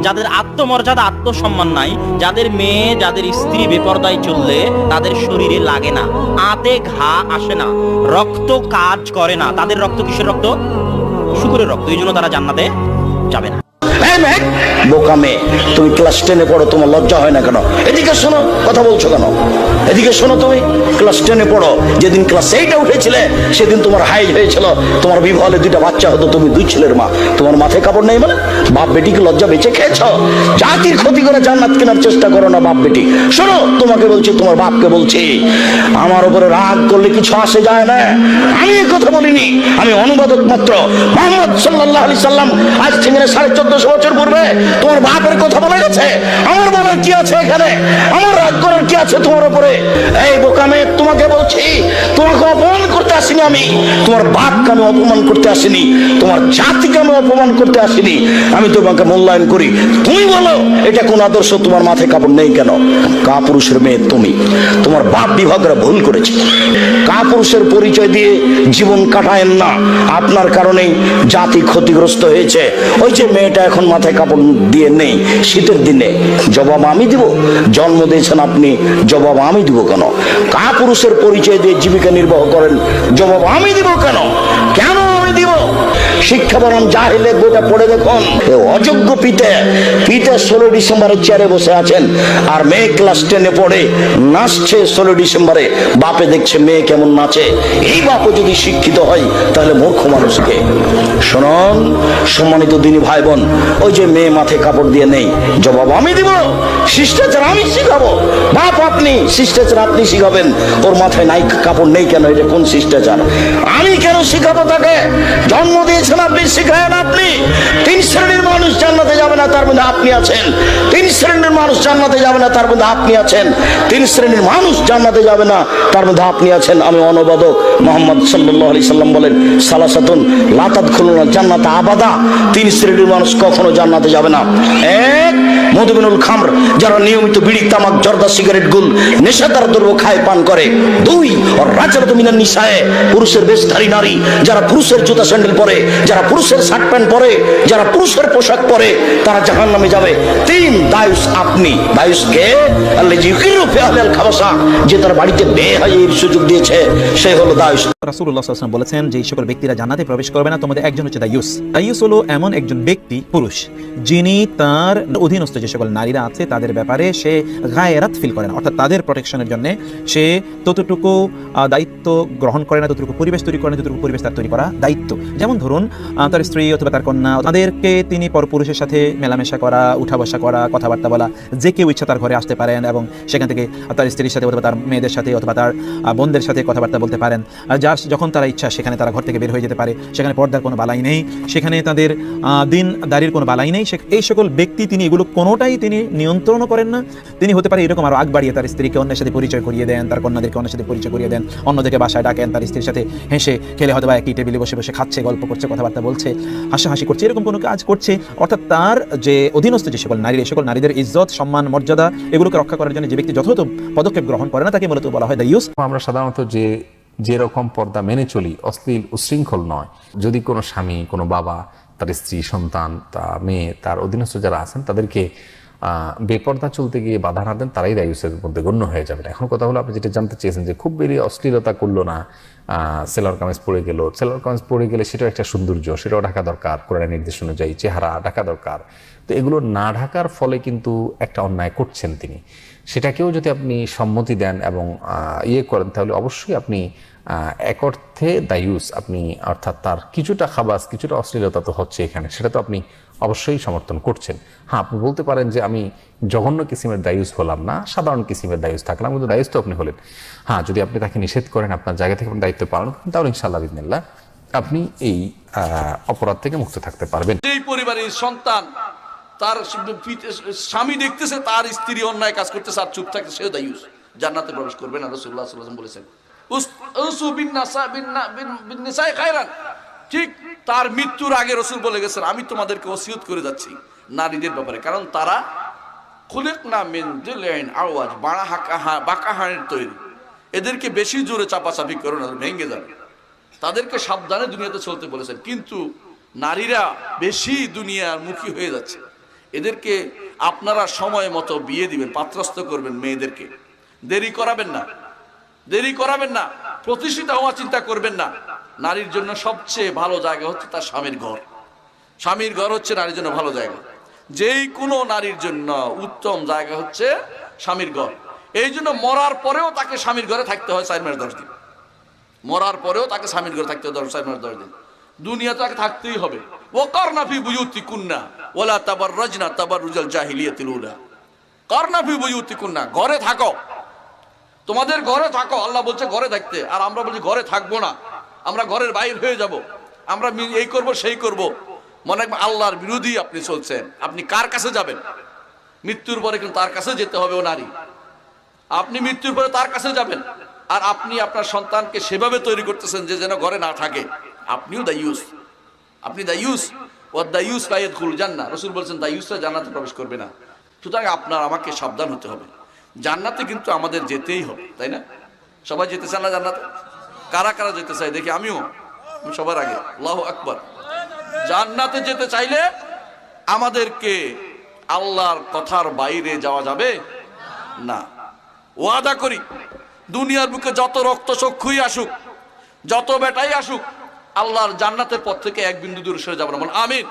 যাদের আত্মমর্যাদা, আত্মসম্মান নাই, যাদের মেয়ে, যাদের স্ত্রী বেপরদায় চললে তাদের শরীরে লাগে না, আতে ঘা আসে না, রক্ত কাজ করে না। তাদের রক্ত কিসের রক্ত? শুকুরের রক্ত। এই জন্য তারা জান্নাতে যাবে না। মেয়ে, বোকা মেয়ে তুমি ক্লাস টেনে পড়ো তোমার লজ্জা হয় না কেন? এদিকে শোনো কথা বলছো কেন? এদিকে শোনো তুমি ক্লাস টেনে পড়ো। যেদিন ক্লাস এইটে উঠেছিলে সেদিন তোমার হাইজ হয়েছিল। তোমার বিবাহলে দুইটা বাচ্চা হতো তুমি দুই ছেলের মা। তোমার মাথায় কাপড় নেই মানে বাপ বেটিকে লজ্জা বেঁচে খেয়েছ? জাতির ক্ষতি করে জান্নাত কেনার চেষ্টা করো না বাপ বেটি। শোনো তোমাকে বলছি তোমার বাপকে বলছি আমার উপরে রাগ করলে কিছু আসে যায় না। আমি কথা বলিনি। আমি অনুবাদক মাত্র। মোহাম্মদ সাল্লাহ আলি সাল্লাম আজ থেকে সাড়ে চোদ্দশো বছর পূর্বে তোমার বাপের কথা বলে গেছে। আমার বলার কি আছে এখানে? আমার রাগ করার কি আছে তোমার উপরে? এই বোকামে তোমাকে বলছি, তোমাকে অপমান করতে আসিনি আমি। তোমার বাপকে আমি অপমান করতে আসিনি। তোমার জাতিকে আমি অপমান করতে আসিনি। আমি তোমাকে মূল্যায়ন করি। তুমি বলো, এটা কোন আদর্শ তোমার মাথায় কাপড় নেই কেন? কাপুরুষের মেয়ে তুমি। তোমার বাপ বিভাগরা ভুল করেছে। কাপুরুষের পরিচয় দিয়ে জীবন কাটায়েন না। আপনার কারণেই জাতি ক্ষতিগ্রস্ত হয়েছে। ওই যে মেয়েটা এখন মাথায় কাপড় দিয়ে নেই, শীতের দিনে জবাব আমি দিব। জন্ম দিয়েছেন আপনি, জবাব আমি দিব কেন? কা পুরুষের পরিচয় দিয়ে জীবিকা নির্বাহ করেন, জবাব আমি দিব কেন? শিক্ষা বনাম জাহিলে বইটা পড়ে দেখুন। অযোগ্য পিতে পিতে ষোলো ডিসেম্বরের চেয়ারে বসে আছেন, আর মেয়ে ক্লাস টেনে পড়ে, নাচছে ষোলো ডিসেম্বরে। বাপে দেখছে মেয়ে কেমন নাচে। এই বাপও যদি শিক্ষিত হয়, তাহলে মূর্খ মানুষকে। শুনুন, সম্মানিত দিনী ভাই বোন ওই যে মেয়ে মাথায় কাপড় দিয়ে নেই, জবাব আমি দিব। শিষ্টাচার আমি শিখাবো। বাপ আপনি, শিষ্টাচার আপনি শিখাবেন। ওর মাথায় নাই কাপড় নেই কেন? এটা কোন শিষ্টাচার? আমি কেন শিখাবো তাকে? জন্ম দিয়েছেন আপনি শিখায়েন আপনি। তিন শ্রেণির মানুষ জান্নাতে যাবে না, তার মধ্যে আপনি আছেন। তিন শ্রেণির মানুষ জান্নাতে যাবে না, তার মধ্যে আপনি আছেন। তিন শ্রেণির মানুষ জান্নাতে যাবে না তার মধ্যে আপনি আছেন, আমি অনুবাদক। মোহাম্মদ সাল্লাহ আলি সাল্লাম বলেন, সালাসাতুন লাতাত খুলুন জান্নাতে আবাদা। তিন শ্রেণির মানুষ কখনো জান্নাতে যাবে না। এক মধুবিনুল খামর, যারা নিয়মিত বিড়ি, তামাক, জর্দা, সিগারেট, গুল, নেশাদার দ্রব্য খায়, পান করে। দুই রাজার মিনার নিশায় পুরুষের বেশধারী নারী, যারা পুরুষের জুতা স্যান্ডেল পরে, যারা পুরুষের শার্ট প্যান্ট পরে, যারা পুরুষের পোশাক পরে, তারা জাহান নামে যাবে। তিন, দায়ুস আপনি। দায়ুস কে? আল্লাহ যে তার বাড়িতে বেয়ে হয় সুযোগ দিয়েছে, সে হলো দায়ুস। রাসুল্লাহ সাল্লাম বলেছেন যে সকল ব্যক্তিরা জান্নাতে প্রবেশ করবে না, তোমাদের একজন হচ্ছে দায়ুস। দায়ুস হলো এমন একজন ব্যক্তি, পুরুষ, যিনি তার অধীনস্থ যে সকল নারীরা আছে, তাদের ব্যাপারে সে গায়েরাত ফিল করে না। অর্থাৎ তাদের প্রোটেকশনের জন্য সে ততটুকু দায়িত্ব গ্রহণ করে না, ততটুকু পরিবেশ তৈরি করে না, ততটুকু পরিবেশ তার তৈরি করা দায়িত্ব। যেমন ধরুন তার স্ত্রী অথবা তার কন্যা, তাদেরকে তিনি পরপুরুষের সাথে মেলামেশা করা উঠা বসা করা, কথাবার্তা বলা, যে কেউ ইচ্ছা তার ঘরে আসতে পারেন এবং সেখান থেকে তার স্ত্রীর সাথে অথবা তার মেয়েদের সাথে অথবা তার বোনদের সাথে কথাবার্তা বলতে পারেন। যার যখন তারা ইচ্ছা, সেখানে তারা ঘর থেকে বের হয়ে যেতে পারে। সেখানে পর্দার কোনো বালাই নেই। সেখানে তাদের দিন দাঁড়ির কোনো বালাই নেই। এই সকল ব্যক্তি তিনি, এগুলো কোনোটাই তিনি নিয়ন্ত্রণও করেন না। তিনি হতে পারে এরকম আরও আগ বাড়িয়ে তার স্ত্রীকে অন্যের সাথে পরিচয় করিয়ে দেন, তার কন্যাদেরকে অন্যের সাথে পরিচয় করিয়ে দেন। অন্যদেরকে বাসায় ডাকেন, তার স্ত্রীর সাথে হেসে, খেলে হয়তো বা একই টেবিলে বসে বসে খাচ্ছে, গল্প করছে, কথাবার্তা বলছে, হাসাহাসি করছে, এরকম কোনো কাজ করছে। অর্থাৎ তার যে অধীনস্থ যে সকল নারী সকল নারীদের ইজ্জত, সম্মান, মর্যাদা, এগুলোকে রক্ষা করার জন্য যে ব্যক্তি যথাযথ পদক্ষেপ গ্রহণ করে না, তাকে মূলত বলা হয় দ্য ইউস আমরা সাধারণত যে যেরকম পর্দা মেনে চলি, অশ্লীল উশৃঙ্খল নয়। যদি কোনো স্বামী, কোনো বাবা, তার স্ত্রী, সন্তান, তা মেয়ে, তার অধীনস্থ যারা আছেন, তাদেরকে বেপর্দা চলতে গিয়ে বাধা না দেন, তারাই দায়ুসের মধ্যে গণ্য হয়ে যাবেন। এখন কথা হলো, আপনি যেটা জানতে চেয়েছেন যে, খুব বেরিয়ে অশ্লীলতা করল না সেলার কামিজ পড়ে গেল। সেলার কামিজ পড়ে গেলে সেটাও একটা সৌন্দর্য, সেটাও ঢাকা দরকার, কোরআনের নির্দেশ অনুযায়ী চেহারা ঢাকা দরকার। তো এগুলো না ঢাকার ফলে কিন্তু একটা অন্যায় করছেন তিনি। সেটাকেও যদি আপনি সম্মতি দেন এবং ইয়ে করেন, তাহলে অবশ্যই আপনি এক অর্থে দায়ুস আপনি অর্থাৎ তার কিছুটা খাবাস, কিছুটা অশ্লীলতা তো হচ্ছে এখানে, সেটা তো আপনি অবশ্যই সমর্থন করছেন। হ্যাঁ আপনি বলতে পারেন যে আমি জঘন্য কিসিমের দায়ুস হলাম না, সাধারণ কিসিমের দায়ুস থাকলাম, কিন্তু দায়ুস তো আপনি হলেন। হ্যাঁ যদি আপনি তাকে নিষেধ করেন, আপনার জায়গা থেকে আপনি দায়িত্ব পালন করেন, তাহলে ইনশাআল্লাহ বিদিনাল্লাহ আপনি এই অপরাধ থেকে মুক্ত থাকতে পারবেন। যেই পরিবারের সন্তান তার স্বামী দেখতেছে, তার স্ত্রী অন্যায় কাজ করতেছে, আর চুপ থাকতে সেও দায়ুস জান্নাতে প্রবেশ করবে না রসুল্লাহ বলেছেন। ঠিক তার মৃত্যুর আগে রসুল বলে গেছেন, আমি তোমাদেরকে ওসিয়ত করে যাচ্ছি নারীদের ব্যাপারে। কারণ তারা খুলেক না মিন আওয়াজ, বাড়া হাঁকা বাঁকা হাঁড়ির তৈরি। এদেরকে বেশি জোরে চাপাচাপি করো না, ভেঙে যাবে। তাদেরকে সাবধানে দুনিয়াতে চলতে বলেছেন। কিন্তু নারীরা বেশি দুনিয়ার মুখী হয়ে যাচ্ছে। এদেরকে আপনারা সময় মতো বিয়ে দিবেন, পাত্রস্থ করবেন মেয়েদেরকে। দেরি করাবেন না। দেরি করাবেন না। প্রতিষ্ঠিত হওয়ার চিন্তা করবেন না। নারীর জন্য সবচেয়ে ভালো জায়গা হচ্ছে তার স্বামীর ঘর। স্বামীর ঘর হচ্ছে নারীর জন্য ভালো জায়গা। যেই কোনো নারীর জন্য উত্তম জায়গা হচ্ছে স্বামীর ঘর। এই জন্য মরার পরেও তাকে স্বামীর ঘরে থাকতে হয় চার মাস দশ দিন। মরার পরেও তাকে স্বামীর ঘরে থাকতে দশ চার মাস দশ দিন। দুনিয়া তাকে থাকতেই হবে। ও কর্নাফি বুয়ুতি কুন্না ওলা তাবার রজনা তাবার রুজাল জাহিলিয়াতিল উলা কর্নাফি বুয়ুতি কুন্না ঘরে থাকো। তোমাদের ঘরে থাকো। আল্লাহ বলছে ঘরে থাকতে। আর আমরা বলছি ঘরে থাকব না। আমরা ঘরের বাইর হয়ে যাব। আমরা এই করব, সেই করব। মনে রাখবেন, আল্লাহর বিরোধী আপনি চলছেন। আপনি কার কাছে যাবেন? মৃত্যুর পরে কিন্তু তার কাছে যেতে হবে ও নারী। আপনি মৃত্যুর পরে তার কাছে যাবেন। আর আপনি আপনার সন্তানকে সেভাবে তৈরি করতেছেন যে যেন ঘরে না থাকে। আপনিও দায়ুস আপনি দায়ুস ও দায়ুস লাইয়াত খুল যান না রসুল বলছেন দায়ুসরা জান্নাতে প্রবেশ করবে না। সুতরাং আপনার, আমাকে সাবধান হতে হবে। জান্নাতে কিন্তু আমাদের যেতেই হবে, তাই না? সবাই যেতে চান না জান্নাতে? কারা কারা যেতে চাই দেখি, আমিও। সবার আগে। আল্লাহ আকবর। জান্নাতে যেতে চাইলে আমাদেরকে আল্লাহর কথার বাইরে যাওয়া যাবে না। ওয়াদা করি, দুনিয়ার বুকে যত রক্ত চক্ষুই আসুক, যত বেটাই আসুক আল্লাহর জান্নাতের পথ থেকে এক বিন্দু দূরে সরে যাব না। বলুন আমিন।